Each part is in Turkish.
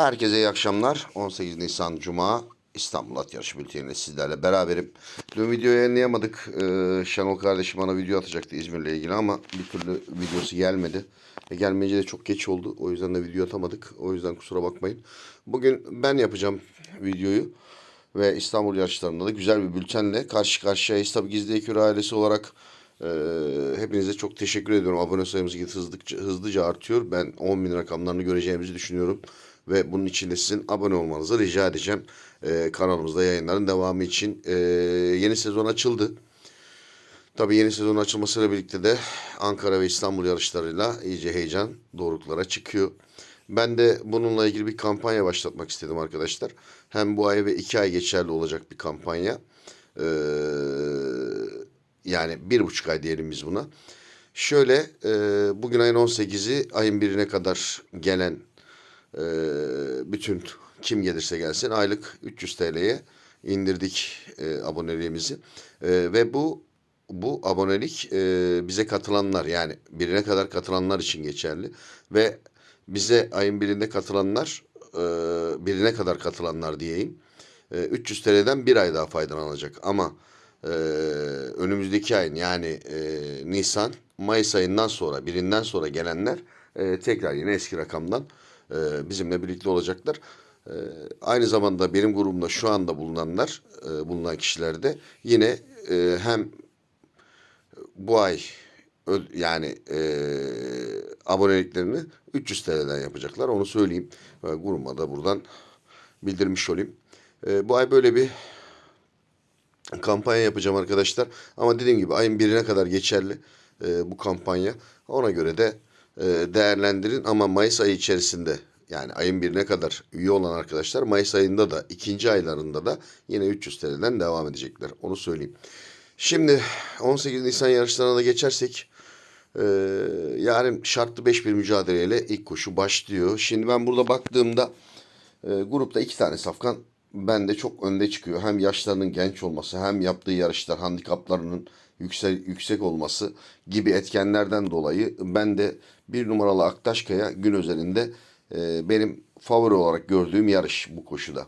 Herkese iyi akşamlar. 18 Nisan Cuma İstanbul At Yarışı bülteniyle sizlerle beraberim. Dün video yayınlayamadık. Ee, Şenol kardeşim bana video atacaktı İzmir'le ilgili ama bir türlü videosu gelmedi. E, gelmeyince de çok geç oldu. O yüzden de video atamadık. O yüzden kusura bakmayın. Bugün ben yapacağım videoyu. Ve İstanbul yarışlarında da güzel bir bültenle karşı karşıyayız. Tabii Gizli Ekür ailesi olarak e, hepinize çok teşekkür ediyorum. Abone sayımız hızlıca, hızlıca artıyor. Ben 10 bin rakamlarını göreceğimizi düşünüyorum. Ve bunun için sizin abone olmanızı rica edeceğim. E, kanalımızda yayınların devamı için. E, yeni sezon açıldı. Tabii yeni sezon açılmasıyla birlikte de Ankara ve İstanbul yarışlarıyla iyice heyecan doruklara çıkıyor. Ben de bununla ilgili bir kampanya başlatmak istedim arkadaşlar. Hem bu ay ve iki ay geçerli olacak bir kampanya. Ee, yani bir buçuk ay diyelim biz buna. Şöyle e, bugün ayın 18'i ayın birine kadar gelen e, bütün kim gelirse gelsin aylık 300 TL'ye indirdik e, aboneliğimizi. E, ve bu bu abonelik e, bize katılanlar yani birine kadar katılanlar için geçerli ve bize ayın birinde katılanlar e, birine kadar katılanlar diyeyim e, 300 TL'den bir ay daha faydalanacak ama e, önümüzdeki ayın yani e, Nisan Mayıs ayından sonra birinden sonra gelenler e, tekrar yine eski rakamdan e, bizimle birlikte olacaklar. E, aynı zamanda benim grubumda şu anda bulunanlar e, bulunan kişiler de yine hem bu ay yani e, aboneliklerini 300 TL'den yapacaklar. Onu söyleyeyim. E, grubuma da buradan bildirmiş olayım. E, bu ay böyle bir kampanya yapacağım arkadaşlar. Ama dediğim gibi ayın birine kadar geçerli e, bu kampanya. Ona göre de değerlendirin ama Mayıs ayı içerisinde yani ayın birine kadar üye olan arkadaşlar Mayıs ayında da ikinci aylarında da yine 300 TL'den devam edecekler. Onu söyleyeyim. Şimdi 18 Nisan yarışlarına da geçersek e, yarın şartlı 5 bir mücadeleyle ilk koşu başlıyor. Şimdi ben burada baktığımda e, grupta iki tane safkan bende çok önde çıkıyor. Hem yaşlarının genç olması hem yaptığı yarışlar handikaplarının yüksek, yüksek olması gibi etkenlerden dolayı ben de bir numaralı Aktaşkaya gün özelinde e, benim favori olarak gördüğüm yarış bu koşuda.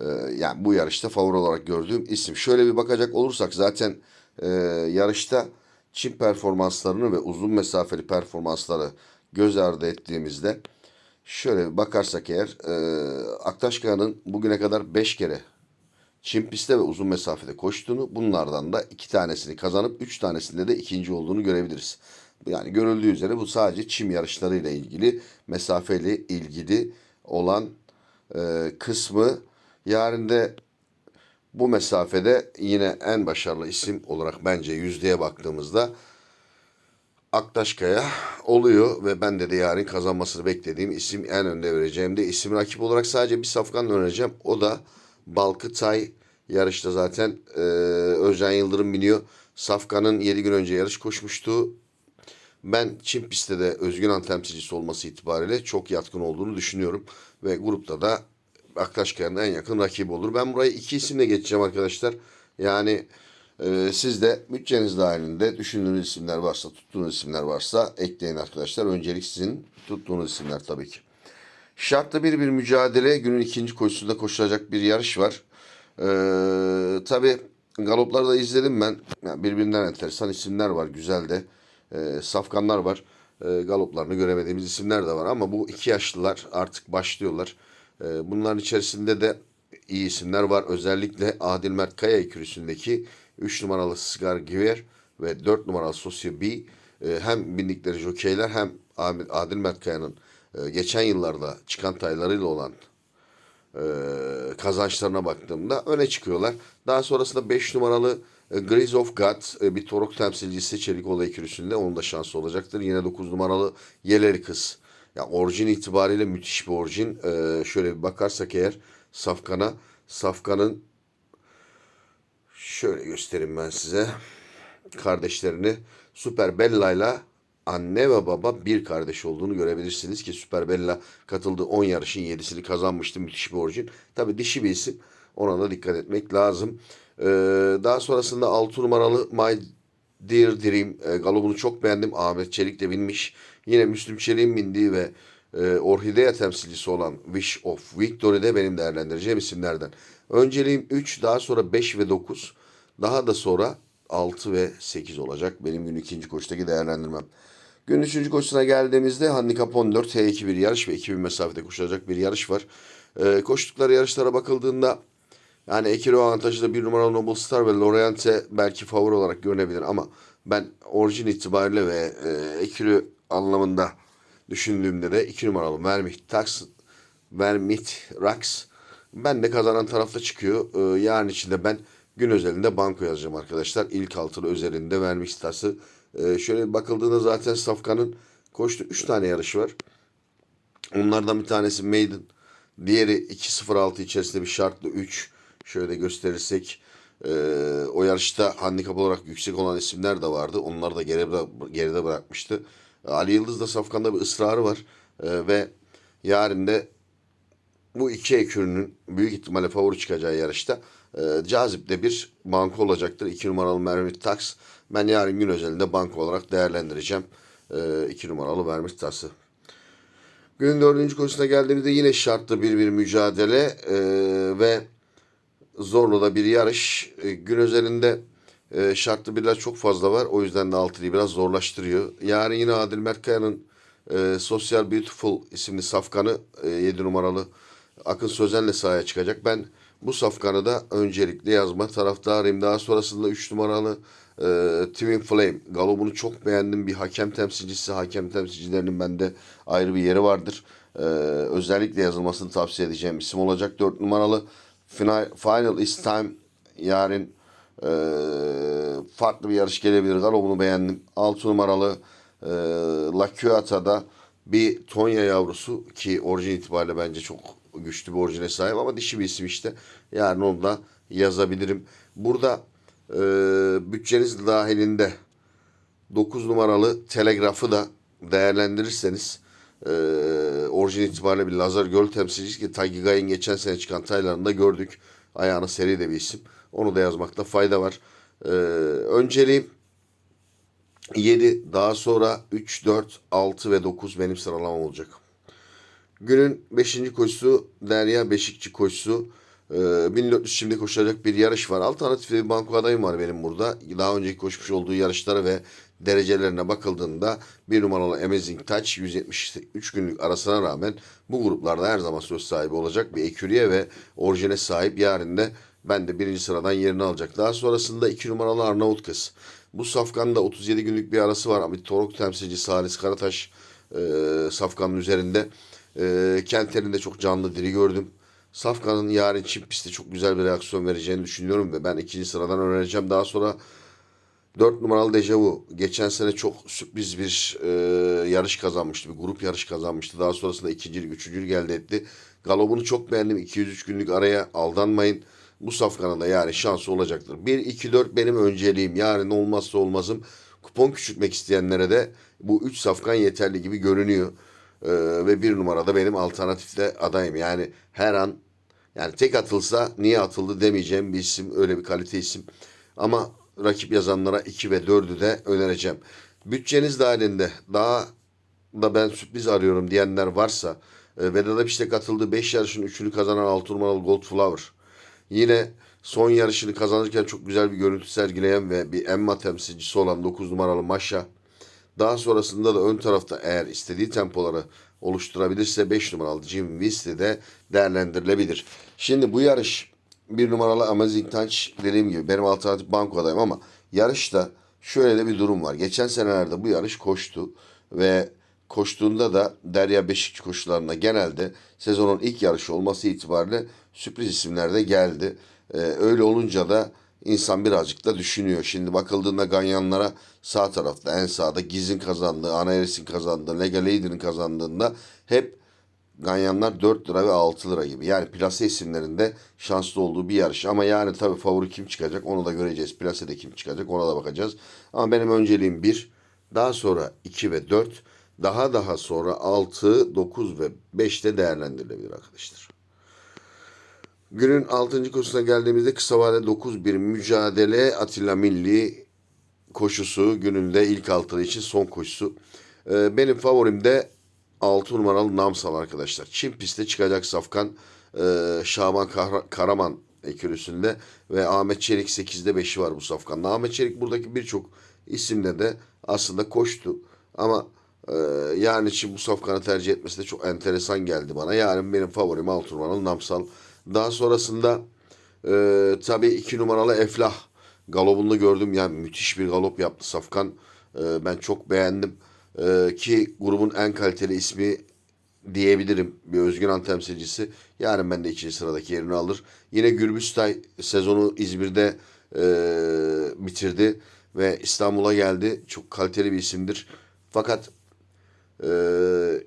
E, yani bu yarışta favori olarak gördüğüm isim. Şöyle bir bakacak olursak zaten e, yarışta çim performanslarını ve uzun mesafeli performansları göz ardı ettiğimizde şöyle bakarsak eğer e, Aktaşkaya'nın bugüne kadar 5 kere çim pistte ve uzun mesafede koştuğunu bunlardan da iki tanesini kazanıp üç tanesinde de ikinci olduğunu görebiliriz. Yani görüldüğü üzere bu sadece çim yarışlarıyla ilgili mesafeli ilgili olan e, kısmı yarın da bu mesafede yine en başarılı isim olarak bence yüzdeye baktığımızda Aktaşkaya oluyor ve ben de de yarın kazanmasını beklediğim isim en önde vereceğim de isim rakip olarak sadece bir safkan önereceğim. O da Balkıtay yarışta zaten e, Özcan Yıldırım biniyor. Safkan'ın 7 gün önce yarış koşmuştu. Ben Çin pistte de Özgün temsilcisi olması itibariyle çok yatkın olduğunu düşünüyorum. Ve grupta da Aktaşkaya'nın en yakın rakibi olur. Ben burayı iki isimle geçeceğim arkadaşlar. Yani e, siz de bütçeniz dahilinde düşündüğünüz isimler varsa, tuttuğunuz isimler varsa ekleyin arkadaşlar. Öncelik sizin tuttuğunuz isimler tabii ki. Şartlı bir bir mücadele günün ikinci koşusunda koşulacak bir yarış var. Ee, tabii galopları da izledim ben. Yani birbirinden enteresan isimler var. Güzel de e, safkanlar var. E, galoplarını göremediğimiz isimler de var. Ama bu iki yaşlılar artık başlıyorlar. E, bunların içerisinde de iyi isimler var. Özellikle Adil Mert Kaya ikilüsündeki 3 numaralı Scar Giver ve 4 numaralı Sosyo B e, hem bindikleri jokeyler hem Adil Mert Kaya'nın e, geçen yıllarda çıkan taylarıyla olan e, kazançlarına baktığımda öne çıkıyorlar. Daha sonrasında 5 numaralı e, Grace of God e, bir torok temsilcisi Çelikoğlu ikilüsünde onun da şansı olacaktır. Yine 9 numaralı Yeleri Kız. Ya orijin itibariyle müthiş bir orijin. Şöyle bir bakarsak eğer Safkan'a Safkan'ın şöyle göstereyim ben size kardeşlerini Süper Bella'yla anne ve baba bir kardeş olduğunu görebilirsiniz ki Süper Bella katıldığı 10 yarışın 7'sini kazanmıştı. Müthiş bir orijin. Tabi dişi bir isim. Ona da dikkat etmek lazım. Ee, daha sonrasında 6 numaralı My Dear Dream e, galobunu çok beğendim. Ahmet Çelik de binmiş. Yine Müslüm Çelik'in bindiği ve e, Orhidea temsilcisi olan Wish of Victory de benim değerlendireceğim isimlerden. Önceliğim 3, daha sonra 5 ve 9, daha da sonra 6 ve 8 olacak benim gün ikinci koştaki değerlendirmem. Gün üçüncü koşusuna geldiğimizde handikap 14 T2 bir yarış ve 2000 mesafede koşulacak bir yarış var. E, koştukları yarışlara bakıldığında yani Ekiro avantajlı bir numaralı Noble Star ve Loriente belki favori olarak görünebilir ama ben orijin itibariyle ve e, Ekiro anlamında düşündüğümde de 2 numaralı Vermit Tax Vermit Rax ben de kazanan tarafta çıkıyor. E, yarın içinde ben gün özelinde banko yazacağım arkadaşlar. İlk altılı özelinde Vermit Stars'ı. E, şöyle bakıldığında zaten Safkan'ın koştu 3 tane yarışı var. Onlardan bir tanesi Maiden. Diğeri 2.06 içerisinde bir şartlı 3. Şöyle gösterirsek e, o yarışta handikap olarak yüksek olan isimler de vardı. Onlar da geri bıra- geride bırakmıştı. Ali Yıldız da Safkan'da bir ısrarı var. E, ve yarın da bu iki ekürünün büyük ihtimalle favori çıkacağı yarışta e, cazip de bir banko olacaktır. 2 numaralı Mermit Tax. Ben yarın gün özelinde banko olarak değerlendireceğim. 2 numaralı Mermit Tax'ı. Günün dördüncü koşusuna geldiğimizde yine şartlı bir bir mücadele e, ve zorlu da bir yarış. E, gün özelinde e, şartlı birler çok fazla var. O yüzden de altılıyı biraz zorlaştırıyor. Yarın yine Adil Mertkaya'nın e, Social Beautiful isimli safkanı e, 7 numaralı Akın Sözen'le sahaya çıkacak. Ben bu safkanı da öncelikle yazma taraftarıyım. Daha sonrasında 3 numaralı e, Twin Flame. Galop'unu çok beğendim. Bir hakem temsilcisi. Hakem temsilcilerinin bende ayrı bir yeri vardır. E, özellikle yazılmasını tavsiye edeceğim isim olacak. 4 numaralı Final, Final is Time yarın e, farklı bir yarış gelebilir. Galop'unu beğendim. 6 numaralı e, La Cuata'da bir Tonya yavrusu ki orijin itibariyle bence çok güçlü bir orijine sahip ama dişi bir isim işte. Yarın onu da yazabilirim. Burada e, bütçeniz dahilinde 9 numaralı telegrafı da değerlendirirseniz e, orijin itibariyle bir Lazar Göl temsilcisi ki Tagigay'ın geçen sene çıkan taylarında gördük. Ayağına seri de bir isim. Onu da yazmakta fayda var. E, önceliğim 7 daha sonra 3, 4, 6 ve 9 benim sıralamam olacak. Günün 5. koşusu Derya Beşikçi koşusu. Ee, 1400 şimdi koşulacak bir yarış var. Alternatif bir banko adayım var benim burada. Daha önceki koşmuş olduğu yarışlara ve derecelerine bakıldığında bir numaralı Amazing Touch 173 günlük arasına rağmen bu gruplarda her zaman söz sahibi olacak bir ekürüye ve orijine sahip. Yarın da ben de birinci sıradan yerini alacak. Daha sonrasında iki numaralı Arnavut kız. Bu safkanda 37 günlük bir arası var. ama Bir Torok temsilcisi Halis Karataş e, safkanın üzerinde. E, Kenter'in de çok canlı diri gördüm. Safkan'ın yarın çift pistte çok güzel bir reaksiyon vereceğini düşünüyorum ve ben ikinci sıradan öğreneceğim. Daha sonra 4 numaralı Dejavu geçen sene çok sürpriz bir e, yarış kazanmıştı. Bir grup yarış kazanmıştı. Daha sonrasında ikincilik, üçüncülük elde etti. Galop'unu çok beğendim. 203 günlük araya aldanmayın. Bu safkanın da yani şansı olacaktır. 1, 2, 4 benim önceliğim. Yarın olmazsa olmazım. Kupon küçültmek isteyenlere de bu 3 safkan yeterli gibi görünüyor. Ee, ve bir numarada benim alternatifte adayım. Yani her an yani tek atılsa niye atıldı demeyeceğim bir isim. Öyle bir kalite isim. Ama rakip yazanlara 2 ve 4'ü de önereceğim. Bütçeniz dahilinde daha da ben sürpriz arıyorum diyenler varsa e, Vedat işte katıldığı 5 yarışın 3'ünü kazanan 6 numaralı Gold Flower. Yine son yarışını kazanırken çok güzel bir görüntü sergileyen ve bir Emma temsilcisi olan 9 numaralı Maşa. Daha sonrasında da ön tarafta eğer istediği tempoları oluşturabilirse 5 numaralı Jim Wesley de değerlendirilebilir. Şimdi bu yarış bir numaralı Amazing Touch dediğim gibi benim alternatif bankodayım ama yarışta şöyle de bir durum var. Geçen senelerde bu yarış koştu ve koştuğunda da Derya Beşikçi koşularında genelde sezonun ilk yarışı olması itibariyle sürpriz isimler de geldi. Ee, öyle olunca da insan birazcık da düşünüyor. Şimdi bakıldığında Ganyanlara sağ tarafta en sağda Giz'in kazandığı, Anaeris'in kazandığı, Lega Lady'nin kazandığında hep Ganyanlar 4 lira ve 6 lira gibi. Yani plase isimlerinde şanslı olduğu bir yarış. Ama yani tabii favori kim çıkacak onu da göreceğiz. Plasede kim çıkacak ona da bakacağız. Ama benim önceliğim 1, daha sonra 2 ve 4, daha daha sonra 6, 9 ve 5 de değerlendirilebilir arkadaşlar. Günün 6. koşusuna geldiğimizde kısa vade 9 bir mücadele Atilla Milli koşusu gününde ilk altılı için son koşusu. Ee, benim favorim de 6 numaralı Namsal arkadaşlar. Çin pistte çıkacak Safkan e, Şaban Kahra- Karaman ekürüsünde ve Ahmet Çelik 8'de 5'i var bu Safkan'da. Ahmet Çelik buradaki birçok isimle de aslında koştu. Ama e, yarın için bu Safkan'ı tercih etmesi de çok enteresan geldi bana. Yarın benim favorim 6 numaralı Namsal. Daha sonrasında e, tabii 2 numaralı Eflah galopunu gördüm. Yani müthiş bir galop yaptı Safkan. E, ben çok beğendim. E, ki grubun en kaliteli ismi diyebilirim. Bir Özgün temsilcisi. Yarın ben de ikinci sıradaki yerini alır. Yine Gürbüztay sezonu İzmir'de e, bitirdi ve İstanbul'a geldi. Çok kaliteli bir isimdir. Fakat e,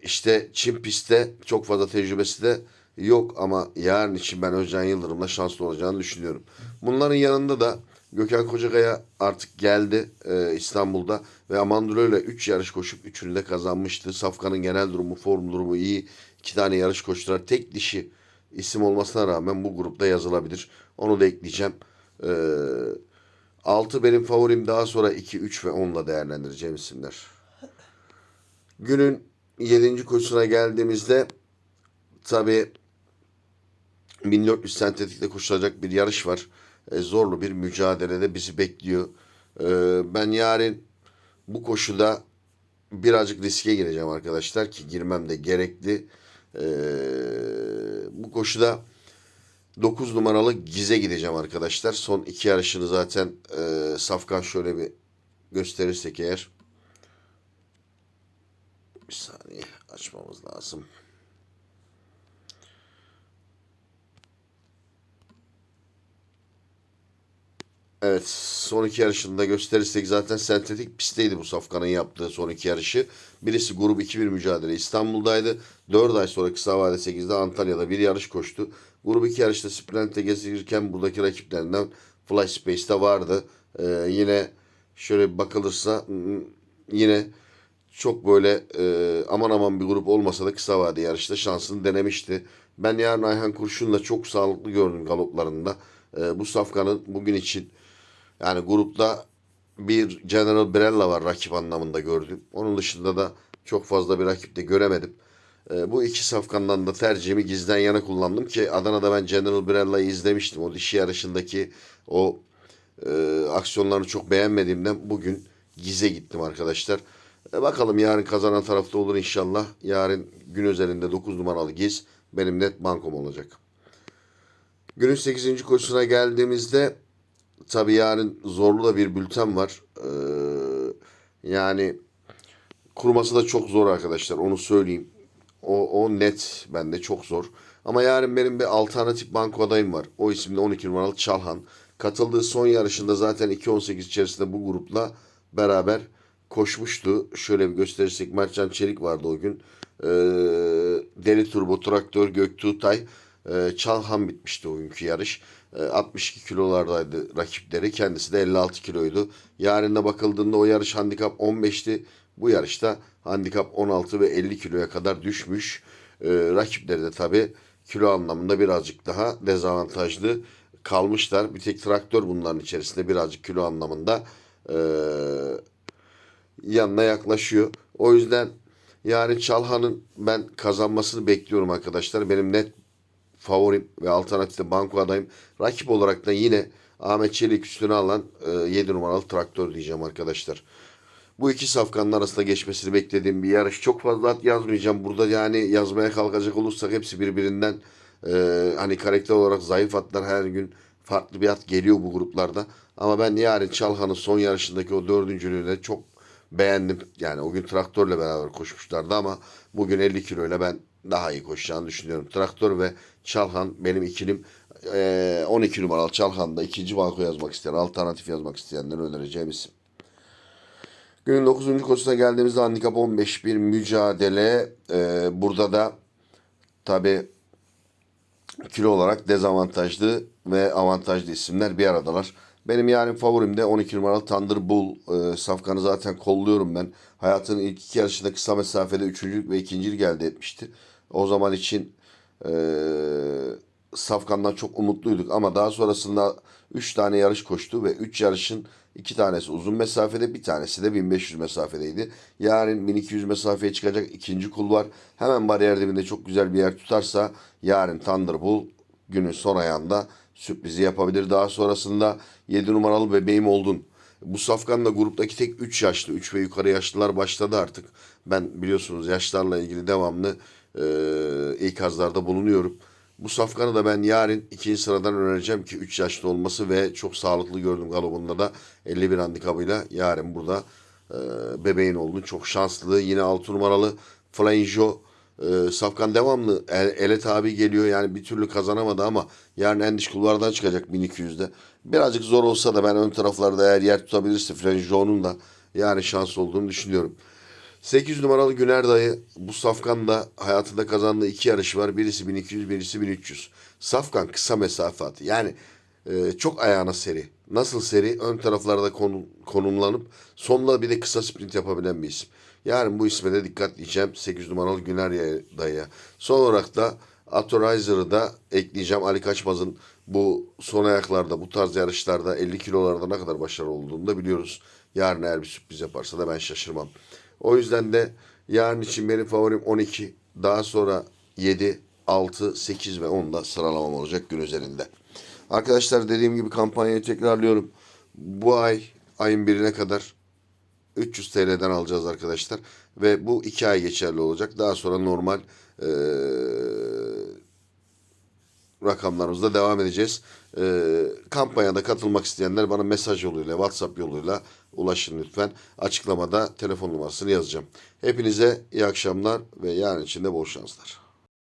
işte Çin pistte çok fazla tecrübesi de yok ama yarın için ben Özcan Yıldırım'la şanslı olacağını düşünüyorum. Bunların yanında da Gökhan Kocakaya artık geldi e, İstanbul'da ve Amandulo ile 3 yarış koşup 3'ünü de kazanmıştı. Safkan'ın genel durumu, form durumu iyi. 2 tane yarış koştular. Tek dişi isim olmasına rağmen bu grupta yazılabilir. Onu da ekleyeceğim. E, 6 benim favorim daha sonra 2, 3 ve 10'la değerlendireceğim isimler. Günün 7. koşusuna geldiğimizde tabi 1400 sentetikte koşulacak bir yarış var. E, zorlu bir mücadelede bizi bekliyor. E, ben yarın bu koşuda birazcık riske gireceğim arkadaşlar ki girmem de gerekli. E, bu koşuda 9 numaralı Giz'e gideceğim arkadaşlar. Son iki yarışını zaten e, Safkan şöyle bir gösterirsek eğer. Bir saniye açmamız lazım. Evet son iki yarışında gösterirsek zaten sentetik pistteydi bu Safkan'ın yaptığı son iki yarışı. Birisi grup 2-1 mücadele İstanbul'daydı. 4 ay sonra kısa vade 8'de Antalya'da bir yarış koştu. Grup 2 yarışta Sprint'e gezirken buradaki rakiplerinden Fly Space'te vardı. Ee, yine şöyle bakılırsa yine çok böyle e, aman aman bir grup olmasa da kısa vade yarışta şansını denemişti. Ben yarın Ayhan Kurşun'la çok sağlıklı gördüm galoplarında. E, bu Safkan'ın bugün için yani grupta bir General Brella var rakip anlamında gördüm. Onun dışında da çok fazla bir rakip de göremedim. E, bu iki safkandan da tercihimi gizden yana kullandım ki Adana'da ben General Brella'yı izlemiştim. O dişi yarışındaki o e, aksiyonlarını çok beğenmediğimden bugün Giz'e gittim arkadaşlar. E, bakalım yarın kazanan tarafta olur inşallah. Yarın gün özelinde 9 numaralı Giz benim net bankom olacak. Günün 8. koşusuna geldiğimizde tabii yarın zorlu da bir bülten var. Ee, yani kurması da çok zor arkadaşlar onu söyleyeyim. O, o net bende çok zor. Ama yarın benim bir alternatif banko adayım var. O isimde 12 numaralı Çalhan. Katıldığı son yarışında zaten 2.18 içerisinde bu grupla beraber koşmuştu. Şöyle bir gösterirsek Mertcan Çelik vardı o gün. Ee, Deli Turbo Traktör Göktuğtay. Ee, Çalhan bitmişti o yarış. Ee, 62 kilolardaydı rakipleri. Kendisi de 56 kiloydu. Yarına bakıldığında o yarış handikap 15'ti. Bu yarışta handikap 16 ve 50 kiloya kadar düşmüş. Ee, rakipleri de tabii kilo anlamında birazcık daha dezavantajlı kalmışlar. Bir tek traktör bunların içerisinde birazcık kilo anlamında ee, yanına yaklaşıyor. O yüzden yarın Çalhan'ın ben kazanmasını bekliyorum arkadaşlar. Benim net favorim ve alternatifte banko adayım. Rakip olarak da yine Ahmet Çelik üstüne alan e, 7 numaralı traktör diyeceğim arkadaşlar. Bu iki safkanın arasında geçmesini beklediğim bir yarış. Çok fazla at yazmayacağım. Burada yani yazmaya kalkacak olursak hepsi birbirinden e, hani karakter olarak zayıf atlar her gün farklı bir at geliyor bu gruplarda. Ama ben yarın Çalhan'ın son yarışındaki o dördüncülüğünü çok beğendim. Yani o gün traktörle beraber koşmuşlardı ama bugün 50 kiloyla ben daha iyi koşacağını düşünüyorum. Traktör ve Çalhan benim ikilim. Ee, 12 numaralı Çalhan'da ikinci banko yazmak isteyen, alternatif yazmak isteyenlere önereceğim isim. Günün 9. koşusuna geldiğimizde handikap 15 bir mücadele. Burada da tabi kilo olarak dezavantajlı ve avantajlı isimler bir aradalar. Benim yani favorim de 12 numaralı Thunderbull. Ee, Safkan'ı zaten kolluyorum ben. Hayatının ilk iki yarışında kısa mesafede üçüncülük ve ikincilik elde etmişti. O zaman için e, Safkan'dan çok umutluyduk ama daha sonrasında 3 tane yarış koştu ve 3 yarışın İki tanesi uzun mesafede, bir tanesi de 1500 mesafedeydi. Yarın 1200 mesafeye çıkacak ikinci kul var. Hemen bariyer dibinde çok güzel bir yer tutarsa yarın Thunderbolt günün son ayağında sürprizi yapabilir. Daha sonrasında 7 numaralı bebeğim oldun. Bu safkanla gruptaki tek 3 yaşlı, 3 ve yukarı yaşlılar başladı artık. Ben biliyorsunuz yaşlarla ilgili devamlı e, ikazlarda bulunuyorum. Bu safkanı da ben yarın ikinci sıradan önereceğim ki 3 yaşlı olması ve çok sağlıklı gördüm galobunda da 51 handikabıyla yarın burada e, bebeğin oldu. Çok şanslı. Yine 6 numaralı Flanjo e, Safkan devamlı el, ele tabi geliyor. Yani bir türlü kazanamadı ama yarın en dış kulvardan çıkacak 1200'de. Birazcık zor olsa da ben ön taraflarda eğer yer tutabilirse Flanjo'nun da yani şans olduğunu düşünüyorum. 8 numaralı Güner Dayı bu Safkan da hayatında kazandığı iki yarış var. Birisi 1200, birisi 1300. Safkan kısa mesafe atı. Yani e, çok ayağına seri. Nasıl seri? Ön taraflarda konu, konumlanıp sonunda bir de kısa sprint yapabilen bir isim. Yarın bu isme de dikkat diyeceğim. 8 numaralı Güner Dayı'ya. Son olarak da Autorizer'ı da ekleyeceğim. Ali Kaçmaz'ın bu son ayaklarda, bu tarz yarışlarda 50 kilolarda ne kadar başarılı olduğunu da biliyoruz. Yarın eğer bir sürpriz yaparsa da ben şaşırmam. O yüzden de yarın için benim favorim 12. Daha sonra 7, 6, 8 ve 10 da sıralamam olacak gün üzerinde. Arkadaşlar dediğim gibi kampanyayı tekrarlıyorum. Bu ay ayın birine kadar 300 TL'den alacağız arkadaşlar. Ve bu 2 ay geçerli olacak. Daha sonra normal eee rakamlarımızda devam edeceğiz. Ee, kampanyada katılmak isteyenler bana mesaj yoluyla, WhatsApp yoluyla ulaşın lütfen. Açıklamada telefon numarasını yazacağım. Hepinize iyi akşamlar ve yarın için de bol şanslar.